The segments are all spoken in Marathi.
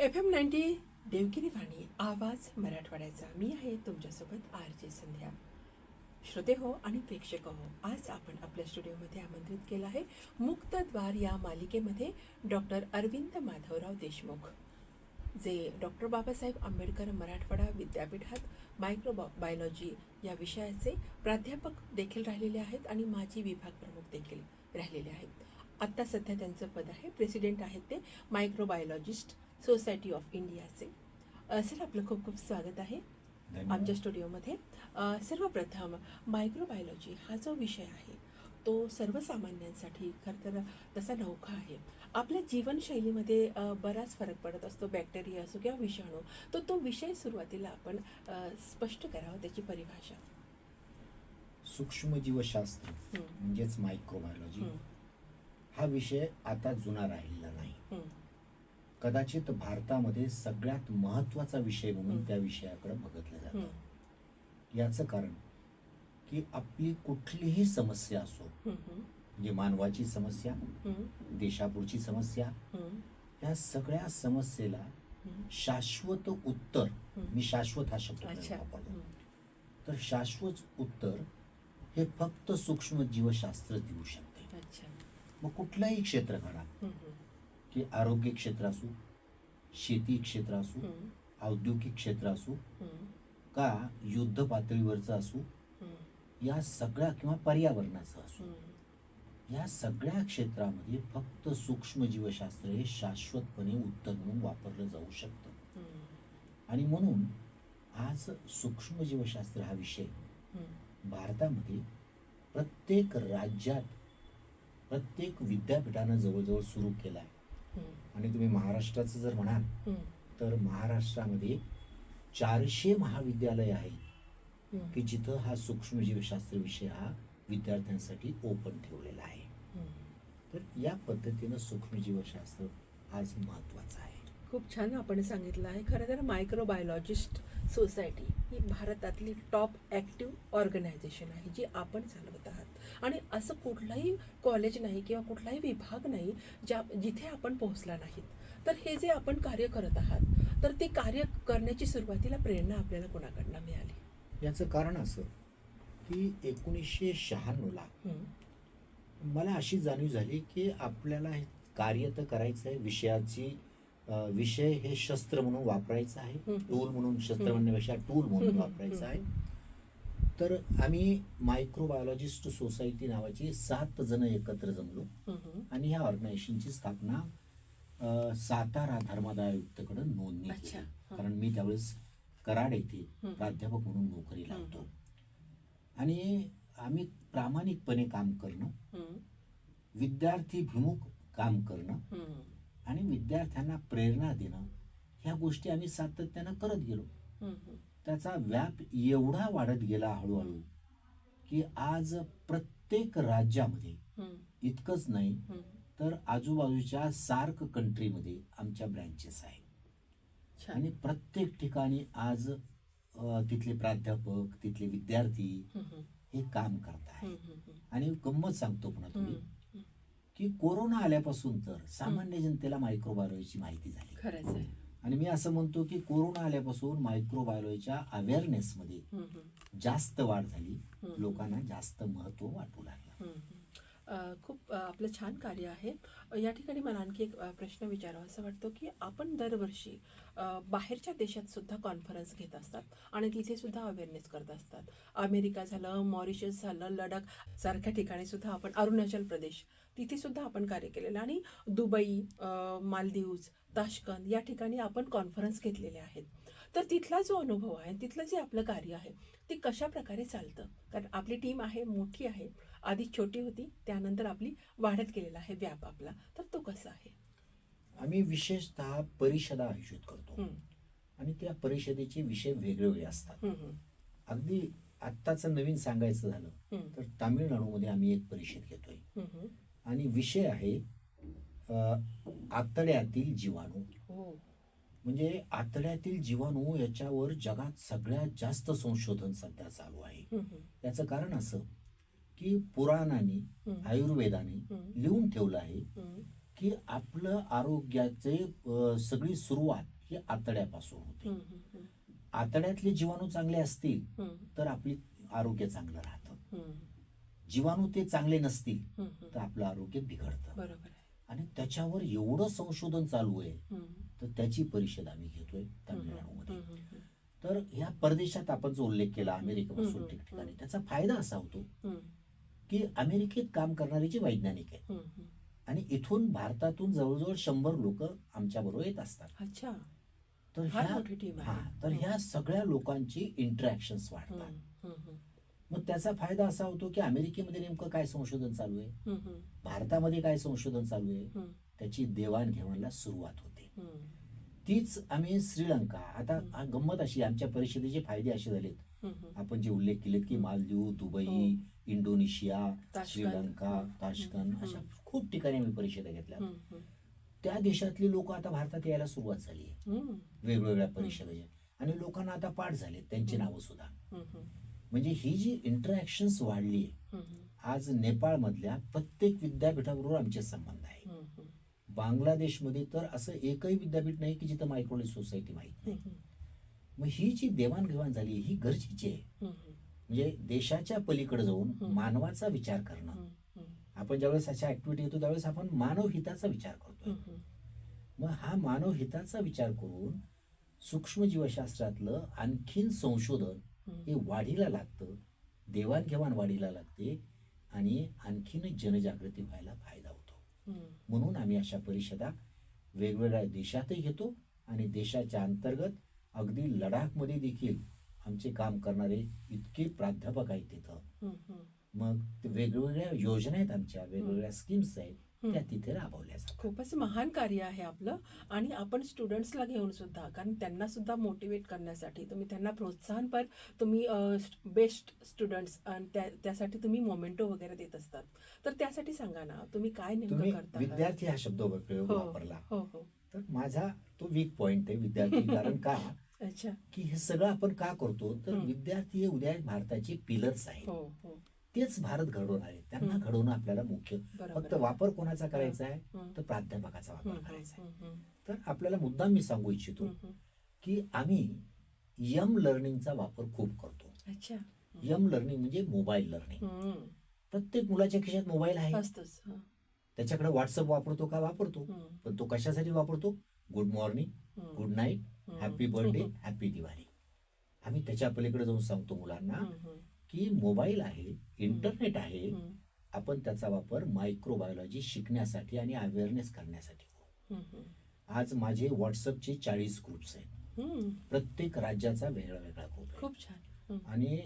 F M ninety Devgiri Vani आवाज मराठवाड्याचा. मी आहे तुमच्यासोबत आर जे संध्या. श्रोते हो आणि प्रेक्षक हो आज आपण आपल्या स्टुडिओमध्ये आमंत्रित केलं आहे मुक्तद्वार या मालिकेमध्ये डॉक्टर अरविंद माधवराव देशमुख. जे डॉक्टर बाबासाहेब आंबेडकर मराठवाडा विद्यापीठात मायक्रो बायोलॉजी या विषयाचे प्राध्यापक देखील राहिलेले आहेत आणि माजी विभाग प्रमुख देखील राहिलेले आहेत. आत्ता सध्या त्यांचं पद आहे प्रेसिडेंट आहेत ते मायक्रोबायोलॉजिस्ट. सोसायटी ऑफ इंडियाचे सर आपलं खूप खूप स्वागत आहे. आमच्या स्टुडिओमध्ये. सर्वप्रथम मायक्रोबायोलॉजी हा जो विषय आहे तो सर्वसामान्यांसाठी खरं तर तसा नौका आहे. आपल्या जीवनशैलीमध्ये बराच फरक पडत असतो बॅक्टेरिया असो किंवा विषाणू. तर तो विषय सुरुवातीला आपण स्पष्ट करावा त्याची परिभाषा. सूक्ष्मजीवशास्त्र म्हणजेच मायक्रोबायोलॉजी हं, हा विषय आता जुना राहिलेला नाही. कदाचित भारतामध्ये सगळ्यात महत्त्वाचा विषय म्हणून. त्या विषयाकडे बघितलं जातं. याचं कारण की आपली कुठलीही समस्या असो म्हणजे मानवाची समस्या देशापुढची समस्या या सगळ्या समस्येला. शाश्वत उत्तर. मी शाश्वत हा शब्द वापरतो. तर शाश्वत उत्तर हे फक्त सूक्ष्म जीवशास्त्र देऊ शकते. मग कुठलंही क्षेत्र काढा. की आरोग्य क्षेत्र असू शेती क्षेत्र असू औद्योगिक क्षेत्र असू का युद्ध पातळीवरचं असू या सगळ्या किंवा पर्यावरणाचं असू. या सगळ्या क्षेत्रामध्ये फक्त सूक्ष्म जीवशास्त्र हे शाश्वतपणे उत्तर म्हणून वापरलं जाऊ शकतं. आणि म्हणून आज सूक्ष्म जीवशास्त्र हा विषय भारतामध्ये प्रत्येक राज्यात प्रत्येक विद्यापीठानं जवळजवळ सुरू केला आहे. आणि तुम्ही महाराष्ट्राचं जर म्हणाल तर महाराष्ट्रामध्ये चारशे महाविद्यालय आहेत की जिथं हा सूक्ष्मजीवशास्त्र विषय हा विद्यार्थ्यांसाठी ओपन ठेवलेला आहे. तर या पद्धतीनं सूक्ष्मजीवशास्त्र आज महत्वाचं आहे. खूप छान आपण सांगितलं आहे. खरं तर मायक्रोबायोलॉजिस्ट सोसायटी ही भारतातली टॉप ॲक्टिव्ह ऑर्गनायझेशन आहे जी आपण चालवत आहात. आणि असं कुठलाही कॉलेज नाही किंवा कुठलाही विभाग नाही ज्या जिथे आपण पोहोचला नाहीत तर हे जे आपण कार्य करत आहात तर ते कार्य करण्याची सुरुवातीला प्रेरणा आपल्याला कोणाकडनं मिळाली याचं कारण असं की एकोणीसशे शहाण्णवला मला अशी जाणीव झाली की आपल्याला हे कार्य तर करायचं आहे विषयाची विषय हे शस्त्र म्हणून वापरायचं आहे. टूल म्हणून शस्त्र. म्हणण्यापेक्षा टूल म्हणून. वापरायचं आहे तर आम्ही मायक्रोबायोलॉजिस्ट सोसायटी नावाची सात जण एकत्र जमलो. आणि ह्या ऑर्गनायझेशनची स्थापना सातारा धर्मादाय आयुक्तकडे नोंदणी. केली. कारण मी त्यावेळेस कराड येथे. प्राध्यापक म्हणून नोकरीला हं. होतो आणि आम्ही प्रामाणिकपणे काम करणं विद्यार्थीभिमुख काम करणं आणि विद्यार्थ्यांना प्रेरणा देणं ह्या गोष्टी आम्ही सातत्यानं करत गेलो. त्याचा व्याप एवढा वाढत गेला हळूहळू की आज प्रत्येक राज्यामध्ये इतकंच नाही. तर आजूबाजूच्या सार्क कंट्रीमध्ये आमच्या ब्रँचेस आहेत. आणि प्रत्येक ठिकाणी आज तिथले प्राध्यापक तिथले विद्यार्थी हं, काम करत आहेत. हं, हं, हं. आणि गंमत सांगतो पुन्हा तुम्ही. की कोरोना आल्यापासून तर सामान्य जनतेला मायक्रोबायोलॉजीची माहिती झाली. खरंच आहे. आणि मी असं म्हणतो की कोरोना आल्यापासून मायक्रोबायोलॉजीच्या अवेअरनेसमध्ये. जास्त वाढ झाली. लोकांना जास्त महत्त्व वाटू लागलं खूप आपलं छान कार्य आहे. या ठिकाणी मला आणखी एक प्रश्न विचारावा असं वाटतो की आपण दरवर्षी बाहेरच्या देशात सुद्धा कॉन्फरन्स घेत असतात आणि तिथे सुद्धा अवेअरनेस करत असतात. अमेरिका झालं मॉरिशस झालं लडाख सारख्या ठिकाणी सुद्धा आपण अरुणाचल प्रदेश तिथे सुद्धा आपण कार्य केलेलं आणि दुबई मालदीव्ज ताशकंद या ठिकाणी आपण कॉन्फरन्स घेतलेले आहेत. तर तिथला जो अनुभव आहे तिथलं जे आपलं कार्य आहे ते कशा प्रकारे चालतं? कारण आपली टीम आहे मोठी आहे. आधी छोटी होती त्यानंतर आपली वाढत गेलेला आहे व्याप आपला. तर तो कसा आहे? आम्ही विशेषतः परिषदा आयोजित करतो. आणि त्या परिषदेचे विषय वेगवेगळे असतात. अगदी आत्ताचं नवीन सांगायचं झालं तर तामिळनाडूमध्ये आम्ही एक परिषद घेतोय. आणि विषय आहे आतड्यातील जीवाणू. हो. म्हणजे आतड्यातील जीवाणू याच्यावर जगात सगळ्यात जास्त संशोधन सध्या चालू आहे. याचं कारण असं की पुराणाने. आयुर्वेदाने. लिहून ठेवलं आहे की आपलं आरोग्याचे सगळी सुरुवात ही आतड्यापासून होते. आतड्यातले जीवाणू चांगले असतील तर आपली आरोग्य चांगलं राहतं. जीवाणू ते चांगले नसतील. तर आपलं आरोग्य बिघडतं. आणि त्याच्यावर एवढं संशोधन चालू आहे तर त्याची परिषद आम्ही घेतोय तामिळनाडूमध्ये. तर ह्या परदेशात आपण जो उल्लेख केला अमेरिकेपासून ठिकठिकाणी. त्याचा फायदा असा होतो की अमेरिकेत काम करणारे जे वैज्ञानिक आहेत. आणि इथून भारतातून जवळजवळ शंभर लोक आमच्या बरोबर येत असतात. अच्छा. तर ह्या हा तर ह्या सगळ्या लोकांची इंटरॅक्शन वाढतात. मग त्याचा फायदा असा होतो की अमेरिकेमध्ये नेमकं काय संशोधन चालू आहे? भारतामध्ये काय संशोधन चालू आहे? त्याची देवाणघेवाणला सुरुवात होते. तीच आम्ही श्रीलंका आता गंमत अशी आमच्या परिषदेचे फायदे असे झालेत. आपण जे उल्लेख केलेत की मालदीव दुबई हो. इंडोनेशिया. श्रीलंका ताश्कंद अशा. खूप ठिकाणी आम्ही परिषदा घेतल्या. त्या देशातली लोक आता भारतात यायला सुरुवात झाली आहे. वेगवेगळ्या परिषदेच्या आणि लोकांना आता पाठ झाले त्यांची. नावं सुद्धा. म्हणजे ही जी इंटरॅक्शन्स वाढली आहे आज नेपाळमधल्या प्रत्येक विद्यापीठाबरोबर आमचे संबंध आहे बांगलादेशमध्ये तर असं एकही विद्यापीठ नाही की जिथं मायक्रोलिस सोसायटी माहीत नाही. मग ही जी देवाणघेवाण झाली ही गरजेची आहे. म्हणजे देशाच्या पलीकडे जाऊन. मानवाचा विचार करणं. आपण ज्यावेळेस अशा ऍक्टिव्हिटी घेतो त्यावेळेस आपण मानव हिताचा विचार करतो हम्म, हम्म. मग हा मानव हिताचा विचार करून सूक्ष्म जीवशास्त्रातलं आणखीन संशोधन हे वाढीला लागतं देवाणघेवाण वाढीला लागते आणि आणखीन जनजागृती व्हायला फायदा होतो. म्हणून आम्ही अशा परिषदा वेगवेगळ्या देशातही घेतो आणि देशाच्या अंतर्गत अगदी लडाखमध्ये देखील आमचे काम करणारे इतके प्राध्यापक आहेत तिथं. मग वेगवेगळ्या योजना आहेत आमच्या वेगवेगळ्या स्कीम्स आहेत त्या तिथे राबवल्या जातात. खूपच महान कार्य आहे आपलं आणि आपण स्टुडंट्सला घेऊन सुद्धा कारण त्यांना सुद्धा मोटिवेट करण्यासाठी तुम्ही त्यांना प्रोत्साहनपर तुम्ही बेस्ट स्टुडंट्स आणि त्या त्यासाठी तुम्ही मोमेंटो वगैरे देत असतात. तर त्यासाठी सांगा ना तुम्ही काय नेमकं करता? विद्यार्थी हा शब्द हो वापरला. हो हो. तर माझा तो वीक पॉइंट आहे विद्यार्थी कारण का? अच्छा. की हे सगळं आपण का करतो? तर. विद्यार्थी हे उद्या भारताचे पिलर्स आहेत. हो हो. तेच भारत घडवणार आहेत त्यांना. घडवणं आपल्याला मुख्य. फक्त आहे. वापर कोणाचा करायचा आहे. तर प्राध्यापकाचा वापर करायचा आहे. तर आपल्याला मुद्दाम मी सांगू इच्छितो. की आम्ही यम लर्निंगचा वापर खूप करतो. अच्छा. यम लर्निंग म्हणजे मोबाईल लर्निंग. प्रत्येक मुलाच्या खिशात मोबाईल आहे. त्याच्याकडे व्हॉट्सअप वापरतो का? वापरतो. पण तो कशासाठी वापरतो? Good morning good night. Happy birthday happy Diwali. आम्ही त्याच्या पलीकडे जाऊन सांगतो मुलांना की मोबाईल आहे इंटरनेट आहे आपण त्याचा वापर मायक्रोबायोलॉजी शिकण्यासाठी आणि अवेअरनेस करण्यासाठी करू. आज माझे व्हॉट्सअपचे चाळीस ग्रुप्स आहेत. प्रत्येक राज्याचा वेगळा वेगळा ग्रुप आहे. खूप छान. आणि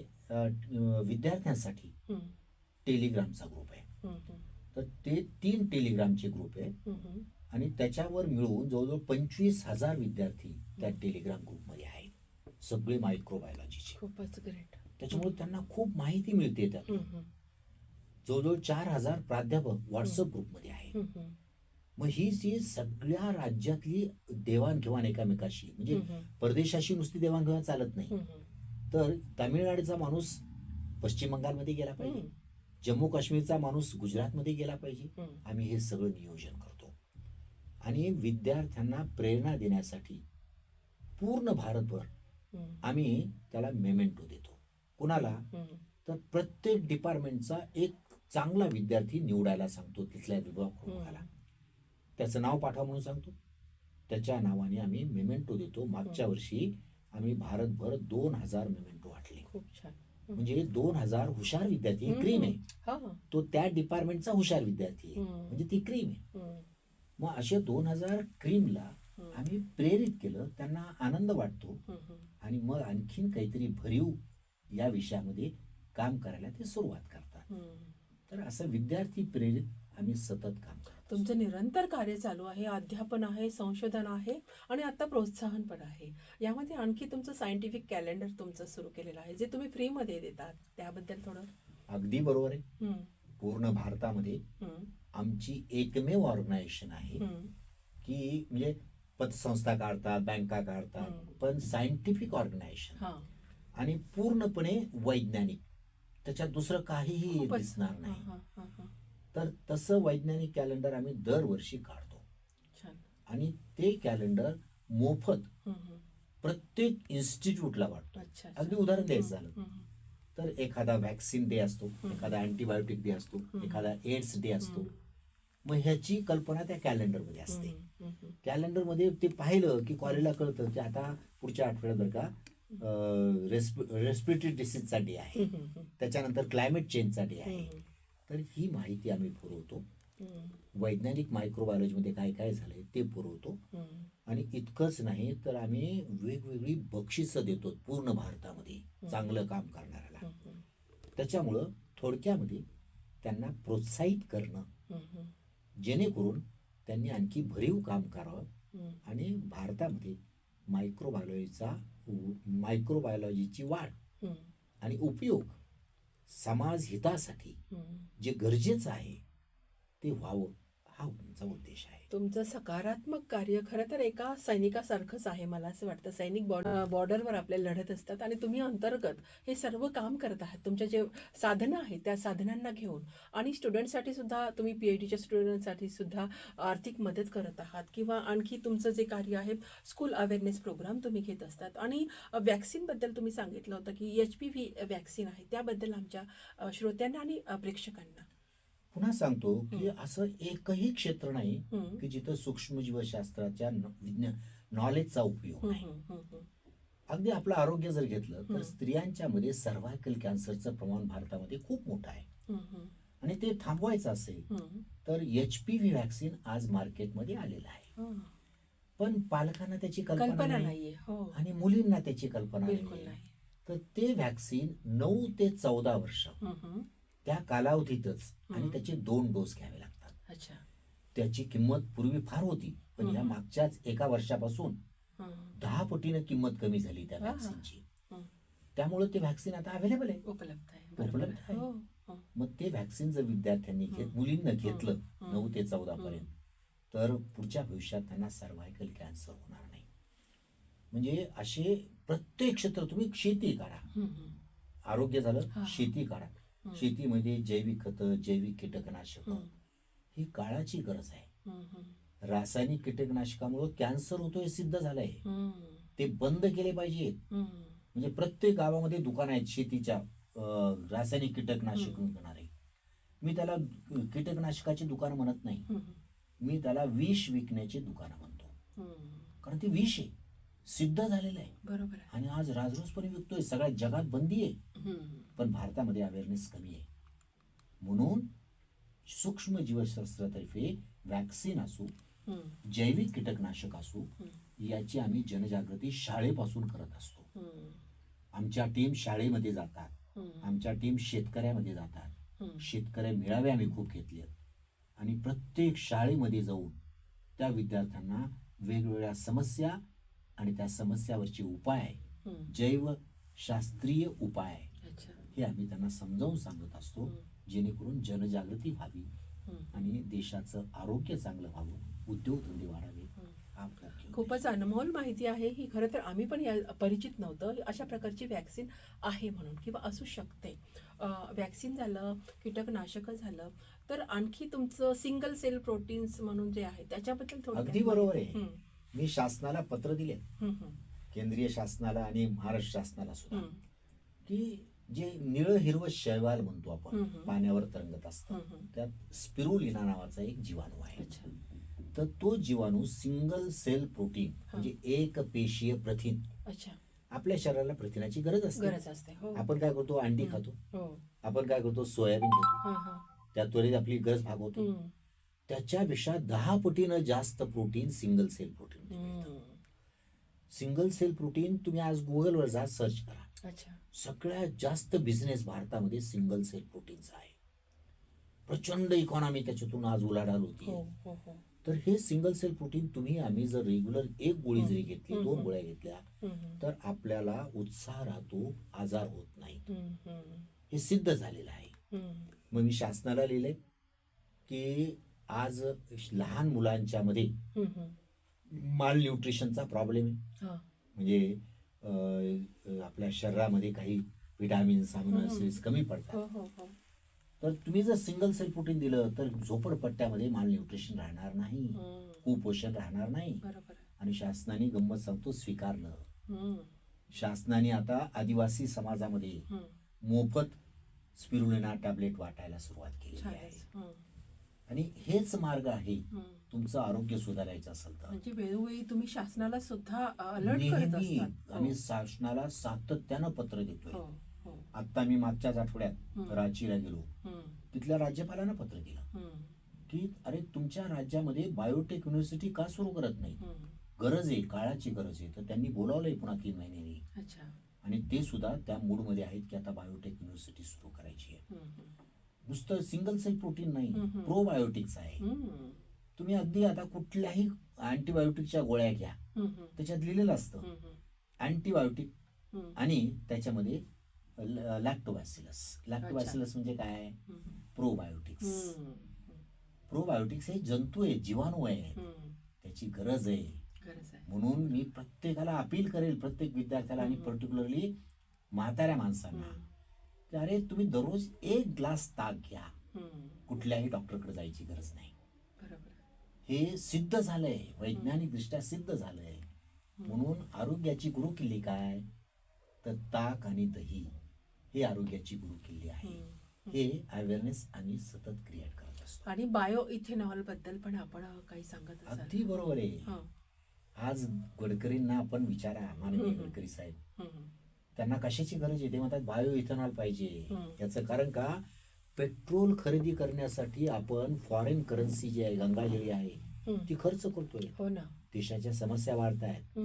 विद्यार्थ्यांसाठी टेलिग्रामचा ग्रुप आहे. तर ते तीन टेलिग्रामचे ग्रुप हम्म. आणि त्याच्यावर मिळून जवळजवळ पंचवीस हजार विद्यार्थी त्या टेलिग्राम ग्रुपमध्ये आहेत. सगळे मायक्रोबायोलॉजीचे खूपच ग्रेट त्याच्यामुळे त्यांना खूप माहिती मिळते त्यातून जवळजवळ चार हजार प्राध्यापक व्हॉट्सअप ग्रुपमध्ये आहेत. मग ही जी सगळ्या राज्यातली देवाणघेवाण एकामेकाशी म्हणजे परदेशाशी नुसती देवाणघेवाण चालत नाही. तर तामिळनाडूचा माणूस पश्चिम बंगालमध्ये गेला पाहिजे. जम्मू काश्मीरचा माणूस गुजरातमध्ये गेला पाहिजे. आम्ही हे सगळं नियोजन करतो. आणि विद्यार्थ्यांना प्रेरणा देण्यासाठी पूर्ण भारतभर आम्ही त्याला मेमेंटो देतो. कुणाला? तर प्रत्येक डिपार्टमेंटचा एक चांगला विद्यार्थी निवडायला सांगतो तिथल्या विभाग प्रमुखाला. त्याचं नाव पाठवा म्हणून सांगतो. त्याच्या नावाने आम्ही मेमेंटो देतो. मागच्या वर्षी आम्ही भारतभर दोन हजार मेमेंटो वाटले. म्हणजे दोन हजार हुशार विद्यार्थी क्रीम आहे. तो त्या डिपार्टमेंटचा हुशार विद्यार्थी आहे. म्हणजे ती क्रीम आहे. मग अशा दोन हजार क्रीमला. आम्ही प्रेरित केलं त्यांना आनंद वाटतो. आणि मग आणखीन काहीतरी भरीव या विषयामध्ये काम करायला ते सुरुवात करतात. तर असं विद्यार्थी प्रेरित आम्ही सतत काम करतो तुमचं निरंतर कार्य चालू आहे अध्यापन आहे संशोधन आहे आणि आता प्रोत्साहन पण आहे यामध्ये आणखी तुमचं सायंटिफिक कॅलेंडर तुमचं सुरू केलेलं आहे जे तुम्ही फ्रीमध्ये देतात त्याबद्दल थोडं अगदी बरोबर आहे. पूर्ण भारतामध्ये. आमची एकमेव ऑर्गनायझेशन आहे. की म्हणजे पतसंस्था काढतात बँका काढतात. पण सायंटिफिक ऑर्गनायझेशन आणि पूर्णपणे वैज्ञानिक त्याच्यात दुसरं काहीही. दिसणार नाही. तर तसं वैज्ञानिक कॅलेंडर आम्ही दरवर्षी काढतो आणि ते कॅलेंडर मोफत. प्रत्येक इन्स्टिट्यूटला वाटतो अगदी उदाहरण द्यायचं झालं. तर एखादा व्हॅक्सिन डे असतो एखादा अँटीबायोटिक डे असतो एखादा एड्स डे असतो. मग ह्याची कल्पना त्या कॅलेंडरमध्ये असते. हम्म, हम्म. कॅलेंडरमध्ये ते पाहिलं की कॉलेजला कळतं की आता पुढच्या आठवड्यात बरं का रेस्पिरेटरी डिसीजचा डे आहे. त्याच्यानंतर क्लायमेट चेंजचा डे आहे. तर ही माहिती आम्ही पुरवतो. वैज्ञानिक मायक्रोबायोलॉजीमध्ये काय काय झालंय ते पुरवतो. आणि इतकंच नाही तर आम्ही वेगवेगळी बक्षिसं देतो पूर्ण भारतामध्ये चांगलं काम करणाऱ्याला. त्याच्यामुळं थोडक्यामध्ये त्यांना प्रोत्साहित करणं जेणेकरून त्यांनी आणखी भरीव काम करावं. आणि भारतामध्ये मायक्रोबायोलॉजीचा मायक्रोबायोलॉजीची वाढ आणि उपयोग समाज हितासाठी. जे गरजेचं आहे ते व्हावं हा आमचा उद्देश आहे. तुमचं सकारात्मक कार्य खरं तर एका सैनिकासारखंच आहे मला असं वाटतं. सैनिक बॉर्डर बॉर्डरवर आपले लढत असतात आणि तुम्ही अंतर्गत हे सर्व काम करत आहात. तुमच्या जे साधनं आहेत त्या साधनांना घेऊन आणि स्टुडंटसाठी सुद्धा तुम्ही पी एच डीच्या स्टुडंटसाठी सुद्धा आर्थिक मदत करत आहात किंवा आणखी तुमचं जे कार्य आहे स्कूल अवेअरनेस प्रोग्राम तुम्ही घेत असतात. आणि वॅक्सिनबद्दल तुम्ही सांगितलं होतं की एच पी व्ही वॅक्सिन आहे त्याबद्दल आमच्या श्रोत्यांना आणि प्रेक्षकांना. पुन्हा सांगतो की असं एकही क्षेत्र नाही. की जिथं सूक्ष्मजीवशास्त्राच्या विज्ञान नॉलेजचा उपयोग हम्म. अगदी आपलं आरोग्य जर घेतलं तर. स्त्रियांच्या मध्ये सर्व्हायकल कॅन्सरचं प्रमाण भारतामध्ये खूप मोठं आहे आणि ते थांबवायचं असेल. तर एच पी व्ही वॅक्सिन आज मार्केटमध्ये आलेलं आहे. पण पालकांना त्याची कल्पना नाही नाहीये हो आणि मुलींना त्याची कल्पना बिलकुल नाही नाही तर ते वॅक्सिन नऊ ते चौदा वर्ष. त्या कालावधीतच आणि. त्याचे दोन डोस घ्यावे लागतात अच्छा त्याची किंमत पूर्वी फार होती पण या. मागच्याच एका वर्षापासून. दहा पटीनं किंमत कमी झाली त्या वा. वॅक्सिनची हं. त्यामुळे ते वॅक्सिन आता अवेलेबल आहे उपलब्ध उपलब्ध आहे. हो हो. मग ते वॅक्सिन जर विद्यार्थ्यांनी घेत. मुलींना घेतलं. नऊ ते चौदा पर्यंत तर पुढच्या भविष्यात त्यांना सर्व्हायकल कॅन्सर होणार नाही म्हणजे असे प्रत्येक क्षेत्र तुम्ही शेती काढा. आरोग्य झालं. शेती काढा. शेतीमध्ये जैविक खतं जैविक कीटकनाशक हं. ही काळाची गरज आहे हं, हं. रासायनिक कीटकनाशकामुळे कॅन्सर होतोय सिद्ध झालंय हं. ते बंद केले पाहिजेत हं. म्हणजे प्रत्येक गावामध्ये दुकान आहेत शेतीच्या रासायनिक कीटकनाशक. विकणारे मी त्याला कीटकनाशकाची दुकान म्हणत नाही हं. मी त्याला विष विकण्याची दुकानं म्हणतो हं. कारण ते विष आहे सिद्ध झालेलं आहे बरोबर आणि आज राजरोसपणे विकतोय सगळ्या जगात बंदी आहे हं. पण भारतामध्ये अवेअरनेस कमी आहे म्हणून सूक्ष्म जीवशास्त्रातर्फे वॅक्सिन असू. जैविक कीटकनाशक असू. याची आम्ही जनजागृती शाळेपासून करत असतो. आमच्या टीम शाळेमध्ये जातात. आमच्या टीम शेतकऱ्यामध्ये जातात. शेतकऱ्या मेळावे आम्ही खूप घेतले आणि प्रत्येक शाळेमध्ये जाऊन त्या विद्यार्थ्यांना वेगवेगळ्या समस्या आणि त्या समस्यावरचे उपाय. जैव शास्त्रीय उपाय हे आम्ही त्यांना समजावून सांगत असतो. जेणेकरून जनजागृती व्हावी. आणि देशाचं आरोग्य चांगलं व्हावं उद्योगधंदे वाढावे. खूपच अनमोल माहिती आहे ही खरं तर आम्ही पण या परिचित नव्हतं अशा प्रकारची वॅक्सिन आहे म्हणून किंवा असू शकते वॅक्सिन झालं कीटकनाशकं झालं तर आणखी तुमचं सिंगल सेल प्रोटीन्स म्हणून जे आहे त्याच्याबद्दल थोडं अगदी बरोबर आहे. मी शासनाला पत्र दिले. केंद्रीय शासनाला आणि महाराष्ट्र शासनाला सुद्धा. की जे निळं हिरवं शैवाल म्हणतो आपण. पाण्यावर तरंगत असतं हं. त्यात स्पिरुलिना नावाचा एक जीवाणू आहे. अच्छा. तर तो जीवाणू सिंगल सेल प्रोटीन म्हणजे एक पेशीय प्रथिन अच्छा. आपल्या शरीराला प्रथिनाची गरज असते. गरज असते हो. आपण काय करतो? अंडी. खातो. हो. आपण काय करतो? सोयाबीन घेतो. त्या त्वरित आपली गरज भागवतो. त्याच्यापेक्षा दहा पटीनं जास्त protein single cell protein. Single cell protein तुम्ही आज गुगलवर जा सर्च करा. सगळ्यात जास्त बिझनेस भारतामध्ये सिंगल सेल प्रोटीनचा आहे प्रचंड इकॉनॉमी त्याच्यातून आज उलाढाल होती हो हो हो तर हे सिंगल सेल प्रोटीन तुम्ही आम्ही जर रेग्युलर एक गोळी जरी घेतली. दोन गोळ्या घेतल्या. तर आपल्याला उत्साह राहतो आजार होत नाही हं, सिद्ध झालेलं आहे. मग मी शासनाला लिहिले की आज लहान मुलांच्या मध्ये. माल न्यूट्रिशनचा प्रॉब्लेम आहे. म्हणजे आपल्या शरीरामध्ये काही विटामिन्स अमिनो ऍसिड्स कमी पडतात हो हो हो तर तुम्ही जर सिंगल सेल प्रोटीन दिलं तर झोपडपट्ट्यामध्ये माल न्यूट्रिशन राहणार नाही. कुपोषण राहणार नाही. आणि शासनाने गंमत सांगतो स्वीकारलं. शासनाने आता आदिवासी समाजामध्ये. मोफत स्पिरुलिना टॅबलेट वाटायला सुरुवात केली आहे. आणि हेच मार्ग आहे. तुमचं आरोग्य सुधारायचं असेल तर म्हणजे वेळोवेळी तुम्ही शासनाला सुद्धा अलर्ट करत नेहमी असतात आम्ही शासनाला सातत्यानं पत्र देतोय हो हो आता मी मागच्याच आठवड्यात. रांचीला गेलो हम्म. तिथल्या राज्यपालांना पत्र दिलं हम्म. की अरे तुमच्या राज्यामध्ये बायोटेक युनिव्हर्सिटी का सुरू करत नाही हम्म. गरज आहे काळाची गरज आहे तर त्यांनी बोलावलंय पुन्हा तीन महिन्यांनी अच्छा आणि ते सुद्धा त्या मूडमध्ये आहेत की आता बायोटेक युनिव्हर्सिटी सुरू करायची आहे हम्म. हम्म. नुसतं सिंगल सेल प्रोटीन नाही हम्म. प्रोबायोटिक्स आहे हम्म. तुम्ही अगदी आता कुठल्याही अँटीबायोटिकच्या गोळ्या घ्या. त्याच्यात लिहिलेलं असतं. अँटीबायोटिक. आणि त्याच्यामध्ये लॅक्टोबॅसिलस लॅक्टोबॅसिलस म्हणजे काय. प्रोबायोटिक्स. प्रोबायोटिक्स हे जंतू आहे जीवाणू आहे. त्याची गरज आहे म्हणून मी प्रत्येकाला अपील करेल प्रत्येक विद्यार्थ्याला आणि. पर्टिक्युलरली म्हाताऱ्या माणसांना. की अरे तुम्ही दररोज एक ग्लास ताक घ्या. कुठल्याही डॉक्टरकडे जायची गरज नाही हे सिद्ध झालंय वैज्ञानिक दृष्ट्या सिद्ध झालंय. म्हणून आरोग्याची गुरु किल्ली काय? तर ताक आणि दही हे आरोग्याची गुरु किल्ली आहे. हे अवेअरनेस आम्ही सतत क्रिएट करत असतो. आणि बायो इथेनॉलबद्दल पण आपण काही सांगत अगदी बरोबर आहे. आज गडकरींना आपण विचारा माननीय. गडकरी साहेब. त्यांना कशाची गरज आहे? ते म्हणतात बायो इथेनॉल पाहिजे. याचं कारण का? पेट्रोल खरेदी करण्यासाठी आपण फॉरेन करन्सी जी आहे गंगाजळी आहे. ती खर्च करतोय हो ना देशाच्या समस्या वाढत आहेत.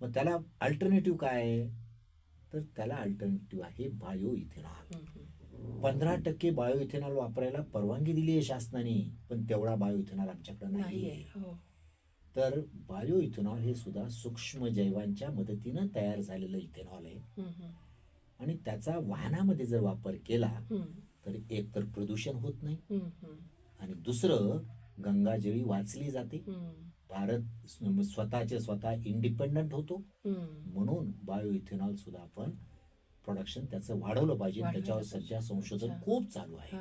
मग त्याला अल्टरनेटिव्ह काय आहे तर त्याला अल्टरनेटिव्ह आहे बायो इथेनॉल. पंधरा टक्के बायो इथेनॉल वापरायला परवानगी दिली आहे शासनाने पण तेवढा बायो इथेनॉल आमच्याकडे नाही आहे हो तर बायो इथेनॉल हे सुद्धा सूक्ष्म जैवांच्या मदतीनं तयार झालेलं इथेनॉल आहे. आणि त्याचा वाहनामध्ये जर वापर केला. तर एक तर प्रदूषण होत नाही. आणि दुसरं गंगाजळी वाचली जाते. भारत स्व- स्वतःचे स्वतः इंडिपेंडंट होतो. म्हणून बायो इथेनॉल सुद्धा आपण प्रोडक्शन त्याचं वाढवलं पाहिजे त्याच्यावर. सध्या संशोधन. खूप चालू आहे.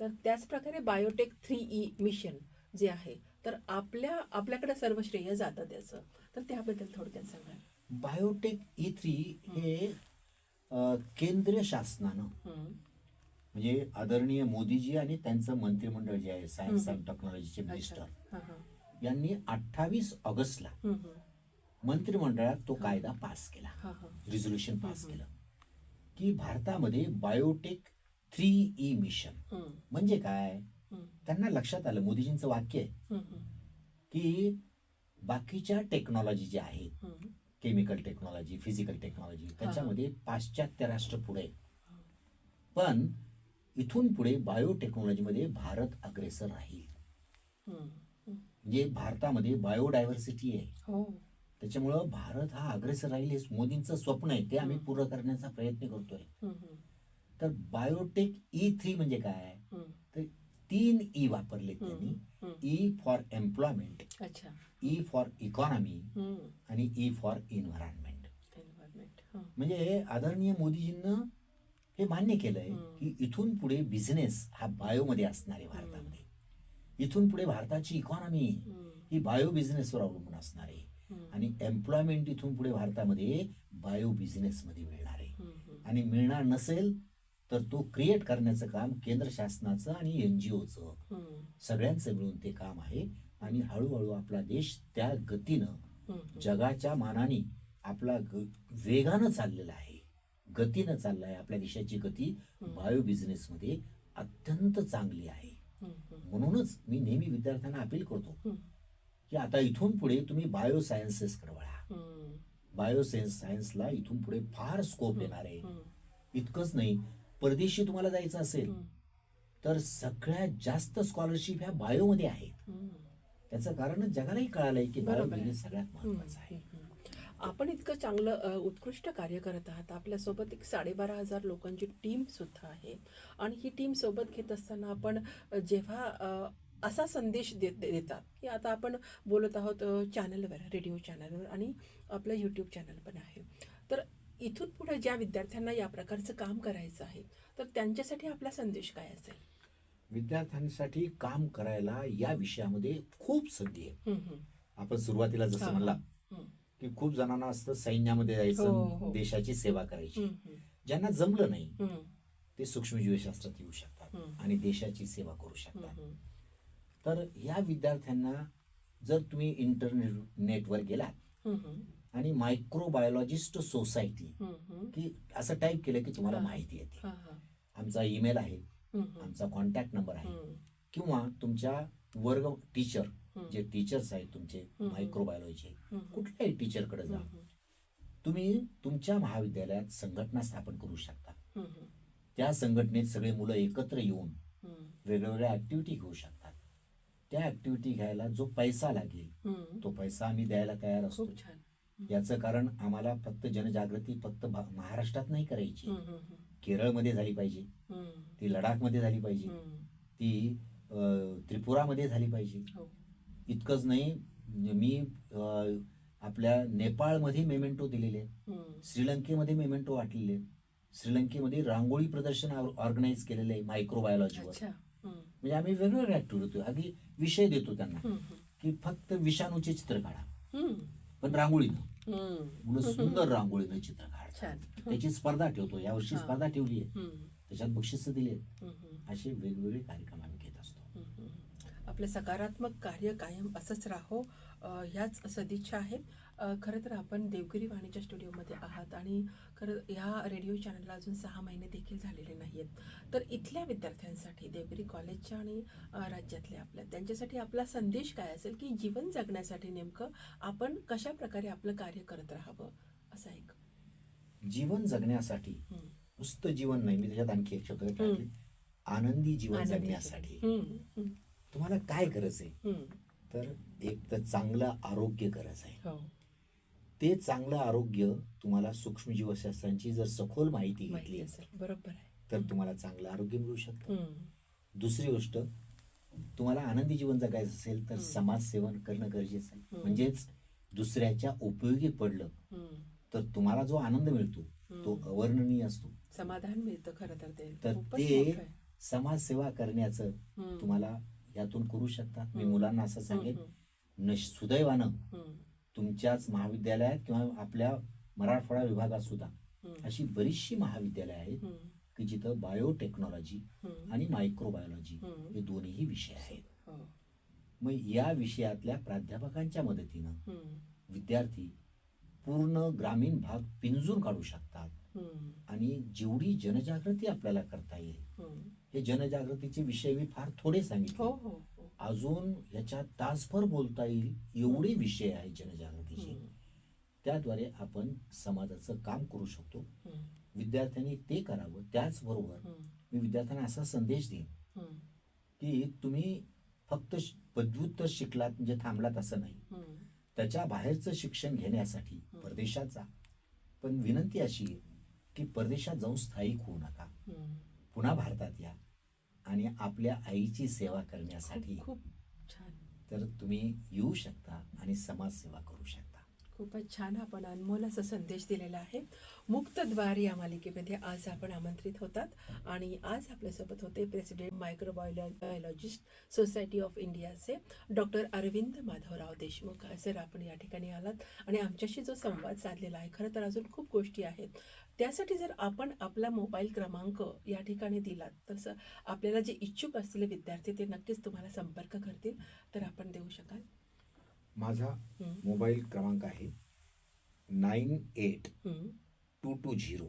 तर त्याच प्रकारे बायोटेक थ्री ई मिशन जे आहे तर आपल्या आपल्याकडे सर्व श्रेय जातं त्याचं तर त्याबद्दल थोडक्यात सांगा बायोटेक ई थ्री हे केंद्रीय शासनानं. म्हणजे आदरणीय मोदीजी आणि त्यांचं मंत्रिमंडळ जे आहे सायन्स. And टेक्नॉलॉजीचे minister. यांनी अठ्ठावीस ऑगस्टला. मंत्रिमंडळात तो कायदा पास केला. Resolution pass. केलं की भारतामध्ये बायोटेक थ्री ई मिशन. म्हणजे काय. त्यांना लक्षात आलं मोदीजींचं वाक्य आहे. की बाकीच्या टेक्नॉलॉजी ज्या आहेत. केमिकल टेक्नॉलॉजी फिजिकल टेक्नॉलॉजी त्याच्यामध्ये पाश्चात्य राष्ट्र पुढे. पण इथून पुढे बायोटेक्नॉलॉजीमध्ये भारत अग्रेसर राहील. म्हणजे भारतामध्ये बायोडायव्हर्सिटी आहे हो त्याच्यामुळं भारत हा अग्रेसर राहील हे मोदींचं स्वप्न आहे ते आम्ही. पूर्ण करण्याचा प्रयत्न करतोय. तर बायोटेक ई थ्री म्हणजे काय. तर तीन ई वापरले. त्यांनी. ई फॉर एम्प्लॉयमेंट अच्छा ई फॉर इकॉनॉमी. आणि ई फॉर इन्व्हायरमेंट. म्हणजे आदरणीय मोदीजींना हे मान्य केलंय. की इथून पुढे बिझनेस हा बायोमध्ये असणार आहे भारतामध्ये इथून पुढे भारताची इकॉनॉमी. ही बायो बिझनेसवर अवलंबून असणार आहे. आणि एम्प्लॉयमेंट इथून पुढे भारतामध्ये बायो बिझनेसमध्ये मिळणार आहे. आणि मिळणार नसेल तर तो क्रिएट करण्याचं काम केंद्र शासनाचं आणि एन जी ओचं. सगळ्यांचं मिळून ते काम आहे आणि हळूहळू आपला देश त्या गतीनं. जगाच्या मानाने आपला वेगानं चाललेला आहे गतीनं चाललाय आपल्या देशाची गती. बायो बिझनेसमध्ये अत्यंत चांगली आहे. म्हणूनच मी नेहमी विद्यार्थ्यांना अपील करतो. की आता इथून पुढे तुम्ही बायो सायन्सेसकडे वळा हम्म. बायो सायन्स सायन्सला इथून पुढे फार स्कोप येणार आहे. इतकंच नाही परदेशी तुम्हाला जायचं असेल. तर सगळ्यात जास्त स्कॉलरशिप ह्या बायोमध्ये आहेत. त्याचं कारण जगालाही कळालंय की बायो. बिझनेस सगळ्यात महत्त्वाचा आहे. आपण इतकं चांगलं उत्कृष्ट कार्य करत आहात आपल्यासोबत एक साडेबारा हजार लोकांची टीम सुद्धा आहे आणि ही टीम सोबत घेत असताना आपण जेव्हा असा संदेश देत देतात की आता आपण बोलत आहोत चॅनलवर रेडिओ चॅनलवर आणि आपलं यूट्यूब चॅनल पण आहे तर इथून पुढे ज्या विद्यार्थ्यांना या प्रकारचं काम करायचं आहे तर त्यांच्यासाठी आपला संदेश काय असेल विद्यार्थ्यांसाठी काम करायला या विषयामध्ये खूप संधी आहे. आपण सुरुवातीला जसं. म्हणला. की खूप जणांना असतं सैन्यामध्ये हो, जायचं हो. देशाची सेवा करायची. ज्यांना जमलं नाही ते सूक्ष्मजीवशास्त्रात येऊ शकतात. आणि देशाची सेवा करू शकतात. तर या विद्यार्थ्यांना जर तुम्ही इंटरनेट नेटवर गेलात. आणि मायक्रोबायोलॉजिस्ट सोसायटी. की असं टाईप केलं की तुम्हाला हा. माहिती येते हा, हा. आमचा ईमेल आहे. आमचा कॉन्टॅक्ट नंबर आहे किंवा तुमच्या वर्ग टीचर. जे टीचर्स आहेत तुमचे. मायक्रोबायोलॉजी. कुठल्याही टीचरकडे जा तुम्ही तुमच्या महाविद्यालयात संघटना स्थापन करू शकता. त्या संघटनेत सगळे मुलं एकत्र येऊन वेगवेगळ्या ऍक्टिव्हिटी घेऊ शकतात त्या ऍक्टिव्हिटी घ्यायला जो पैसा लागेल. तो पैसा आम्ही द्यायला तयार असतो याचं कारण आम्हाला फक्त जनजागृती फक्त महाराष्ट्रात नाही करायची. केरळमध्ये झाली पाहिजे ती लडाखमध्ये झाली पाहिजे. ती त्रिपुरामध्ये झाली पाहिजे हो. इतकंच नाही म्हणजे मी आपल्या नेपाळमध्ये मेमेंटो दिलेले. आहेत. श्रीलंकेमध्ये मेमेंटो वाटलेले. आहेत. श्रीलंकेमध्ये रांगोळी प्रदर्शन ऑर्गनाईज केलेलं आहे मायक्रोबायोलॉजीवर म्हणजे आम्ही वेगवेगळे ऍक्टिव्हिटी देतो अगदी विषय देतो त्यांना. की फक्त विषाणूचे चित्र काढा. पण रांगोळीनं. मुलं सुंदर रांगोळीनं चित्र काढतात त्याची स्पर्धा ठेवतो यावर्षी. स्पर्धा ठेवली आहे त्याच्यात बक्षिसं दिली आहेत. असे वेगवेगळे कार्यक्रम आम्ही घेत असतो हम्म. आपलं सकारात्मक कार्य कायम असंच राहो ह्याच सदिच्छा आहेत अ, खरं तर आपण देवगिरी वाणीच्या स्टुडिओमध्ये आहात आणि खरं ह्या रेडिओ चॅनलला अजून सहा महिने देखील झालेले नाही आहेत तर इथल्या विद्यार्थ्यांसाठी देवगिरी कॉलेजच्या आणि राज्यातल्या आपल्या त्यांच्यासाठी आपला संदेश काय असेल की जीवन जगण्यासाठी नेमकं आपण कशा प्रकारे आपलं कार्य करत राहावं? असा एक. जीवन जगण्यासाठी. नुसतं जीवन नाही मी त्याच्यात आणखी एक शब्द. आनंदी जीवन जगण्यासाठी. तुम्हाला काय गरज आहे. तर एक तर चांगलं आरोग्य गरज आहे हो ते चांगलं आरोग्य तुम्हाला सूक्ष्म जीवशास्त्रांची जर सखोल माहिती घेतली असेल बरोबर आहे तर तुम्हाला चांगलं आरोग्य मिळू शकतं. दुसरी गोष्ट तुम्हाला आनंदी जीवन जगायचं असेल तर. समाजसेवन करणं गरजेचं आहे. म्हणजेच दुसऱ्याच्या उपयोगी पडलं. तर तुम्हाला जो आनंद मिळतो तो. अवर्णनीय असतो समाधान मिळतं खरं तर ते. समाजसेवा करण्याचं. तुम्हाला यातून करू शकता मी. मुलांना असं सांगेन हम्म, न सुदैवानं तुमच्याच महाविद्यालयात किंवा आपल्या मराठवाडा विभागात सुद्धा अशी बरीचशी महाविद्यालय आहेत की जिथं बायोटेक्नॉलॉजी आणि मायक्रोबायोलॉजी. हे दोन्ही विषय आहेत. हो, मग या विषयातल्या प्राध्यापकांच्या मदतीनं विद्यार्थी पूर्ण ग्रामीण भाग पिंजून काढू शकतात आणि जेवढी जनजागृती आपल्याला करता येईल. हे जनजागृतीचे विषय मी फार थोडे हो सांगितले. हो हो अजून याच्यात तासभर बोलता येईल एवढे विषय आहेत जनजागृतीचे. त्याद्वारे आपण समाजाचं काम करू शकतो. विद्यार्थ्यांनी ते करावं त्याचबरोबर मी विद्यार्थ्यांना असा संदेश देईन की तुम्ही फक्त पदव्युत्तर शिकलात म्हणजे थांबलात असं नाही. त्याच्या बाहेरचं शिक्षण घेण्यासाठी हं. परदेशात जा. पण विनंती अशी आहे की परदेशात जाऊन स्थायिक होऊ नका. पुन्हा भारतात या. आणि आपल्या आईची सेवा करण्यासाठी खूप छान. तर तुम्ही येऊ शकता आणि समाजसेवा करू शकता. खूपच छान आपण अनमोल असा संदेश दिलेला आहे. मुक्तद्वार या मालिकेमध्ये आज आपण आमंत्रित होतात आणि आज आपल्यासोबत होते प्रेसिडेंट मायक्रोबायोलॉजिस्ट सोसायटी ऑफ इंडियाचे डॉक्टर अरविंद माधवराव देशमुख. सर आपण या ठिकाणी आलात आणि आमच्याशी जो संवाद साधलेला आहे खरं तर अजून खूप गोष्टी आहेत. त्यासाठी जर आपण आपला मोबाईल क्रमांक या ठिकाणी दिलात तसं आपल्याला जे इच्छुक असलेले विद्यार्थी ते नक्कीच तुम्हाला संपर्क करतील तर आपण देऊ शकाल? माझा मोबाईल क्रमांक आहे nine eight two two zero.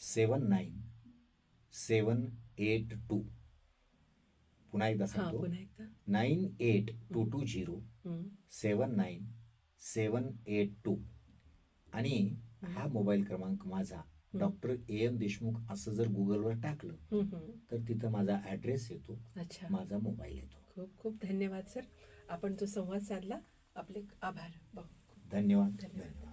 Seven nine seven eight two. पुन्हा एकदा सांगतो. Nine eight two two zero seven nine seven eight two. आणि हा मोबाईल क्रमांक माझा डॉक्टर ए एम देशमुख असं जर गुगलवर टाकलं. तर तिथं माझा ॲड्रेस येतो. माझा मोबाईल येतो. खूप खूप धन्यवाद सर. आपण जो संवाद साधला. आपले आभार. धन्यवाद. धन्यवाद.